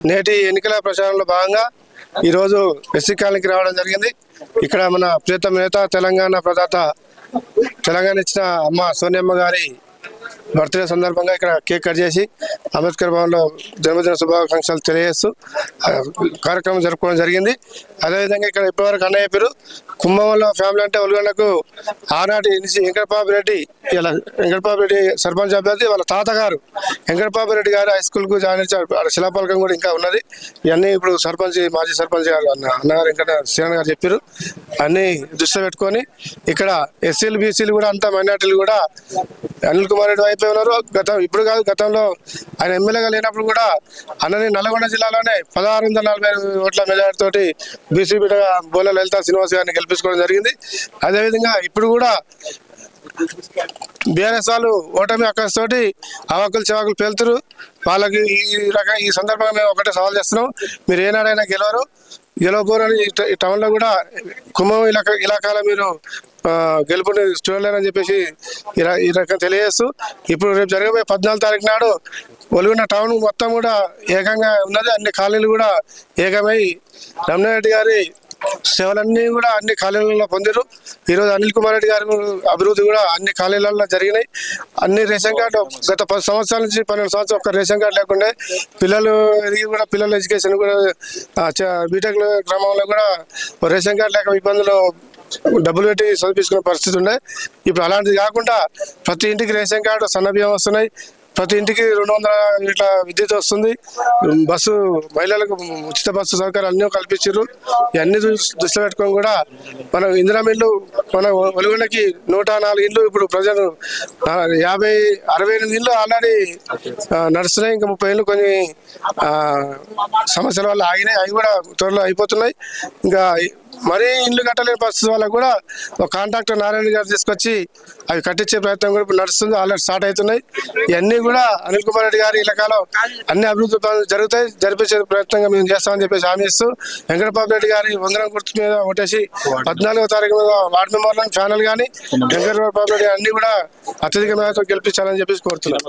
నేటి ఎన్నికల ప్రచారంలో భాగంగా ఈరోజు ఎస్సీ కాలనీకి రావడం జరిగింది. ఇక్కడ మన ప్రీతం నేత తెలంగాణ ప్రదాత తెలంగాణ ఇచ్చిన అమ్మ సోనియమ్మ గారి బర్త్డే సందర్భంగా ఇక్కడ కేక్ కట్ చేసి అంబేద్కర్ భవన్లో జన్మదిన శుభాకాంక్షలు తెలియజేస్తూ కార్యక్రమం జరుపుకోవడం జరిగింది. అదేవిధంగా ఇక్కడ ఇప్పటివరకు అన్నయ్య పేరు కుంభంలో ఫ్యామిలీ అంటే ఒలుగండకు ఆనాటి నుంచి వెంకటబాబు రెడ్డి ఇలా వెంకటబాబు రెడ్డి సర్పంచ్ అభ్యర్థి వాళ్ళ తాతగారు వెంకటబాబు రెడ్డి గారు హై స్కూల్కు జాయిన్ ఇచ్చారు అక్కడ శిలాపలకం కూడా ఇంకా ఉన్నది. ఇవన్నీ ఇప్పుడు సర్పంచ్ మాజీ సర్పంచ్ గారు అన్న అన్నగారు వెంకట శ్రీరణ గారు చెప్పారు. అన్నీ దృష్టిలో పెట్టుకొని ఇక్కడ ఎస్సీలు బీసీలు కూడా అంతా మైనార్టీలు కూడా అనిల్ కుమార్ రెడ్డి ఉన్నారు. గతం ఇప్పుడు కాదు గతంలో ఆయన ఎమ్మెల్యేగా లేనప్పుడు కూడా అన్నని నల్గొండ జిల్లాలోనే పదహారు వందల నలభై ఐదు ఓట్ల మెజార్టీతోటి బీసీ బిడ్డగా బోల లలిత శ్రీనివాస్ గారిని గెలిపించుకోవడం జరిగింది. అదేవిధంగా ఇప్పుడు కూడా బీఆర్ఎస్ వాళ్ళు ఓటమి అక్కడితోటి అవాకులు చివాకులు పేలుతురు. వాళ్ళకి ఈ రకం ఈ సందర్భంగా మేము ఒకటే సవాల్ చేస్తున్నాం. మీరు ఏనాడైనా గెలవరు? గెలవబోరని ఈ టౌన్లో కూడా కుంభం ఇలాకా ఇలాకాలో మీరు గెలుపుని చూడలేరని చెప్పేసి ఈ ఈ రకం తెలియజేస్తూ ఇప్పుడు రేపు జరగబోయే పద్నాలుగు తారీఖు నాడు ఒలిగిన టౌన్ మొత్తం కూడా ఏకంగా ఉన్నది. అన్ని కాలనీలు కూడా ఏకమై రమణారెడ్డి గారి సేవలన్నీ కూడా అన్ని కాలేజీలలో పొందారు ఈరోజు అనిల్ కుమార్ రెడ్డి గారి అభివృద్ధి కూడా అన్ని కాలేజీలలో జరిగినాయి. అన్ని రేషన్ కార్డు గత పది సంవత్సరాల నుంచి పన్నెండు సంవత్సరాలు ఒక్క రేషన్ కార్డు లేకుండా పిల్లలు ఎదిగి కూడా పిల్లల ఎడ్యుకేషన్ కూడా బీటెక్ గ్రామంలో కూడా రేషన్ కార్డు లేక ఇబ్బందులు డబ్బులు పెట్టి చదివించుకునే పరిస్థితి ఉండే ఇప్పుడు అలాంటిది కాకుండా ప్రతి ఇంటికి రేషన్ కార్డు సన్నబియ్యం వస్తున్నాయి. ప్రతి ఇంటికి రెండు వందల ఇట్లా విద్యుత్ వస్తుంది. బస్సు మహిళలకు ఉచిత బస్సు సౌకర్యాలు అన్నీ కల్పించారు. ఇవన్నీ దృష్టిలో పెట్టుకొని కూడా మన ఇందిరా ఇల్లు మన ఒలిగొండకి నూట నాలుగు ఇల్లు ఇప్పుడు ప్రజలు యాభై అరవై ఎనిమిది ఇల్లు ఆల్రెడీ నడుస్తున్నాయి. ఇంకా ముప్పై ఇల్లు కొన్ని సమస్యల వల్ల ఆగినాయి. అవి కూడా త్వరలో అయిపోతున్నాయి. ఇంకా మరీ ఇల్లు కట్టలేని పరిస్థితి వాళ్ళకు కూడా ఒక కాంట్రాక్టర్ నారాయణ గారు తీసుకొచ్చి అవి కట్టించే ప్రయత్నం కూడా నడుస్తుంది ఆల్రెడీ స్టార్ట్ అవుతున్నాయి. ఇవన్నీ కూడా అనిల్ కుమార్ రెడ్డి గారి ఇలాకాలో అన్ని అభివృద్ధి పనులు జరుగుతాయి జరిపించే ప్రయత్నంగా మేము చేస్తామని చెప్పేసి హామీ ఇస్తూ వెంకటబాబు రెడ్డి గారి వందనం గుర్తు మీద ఒకటేసి పద్నాలుగో తారీఖు మీద వార్డు మెంబర్లను ఛానల్ కానీ వెంకటబాబు రెడ్డి అన్ని కూడా అత్యధిక మేరతో గెలిపించాలని చెప్పేసి కోరుతున్నాను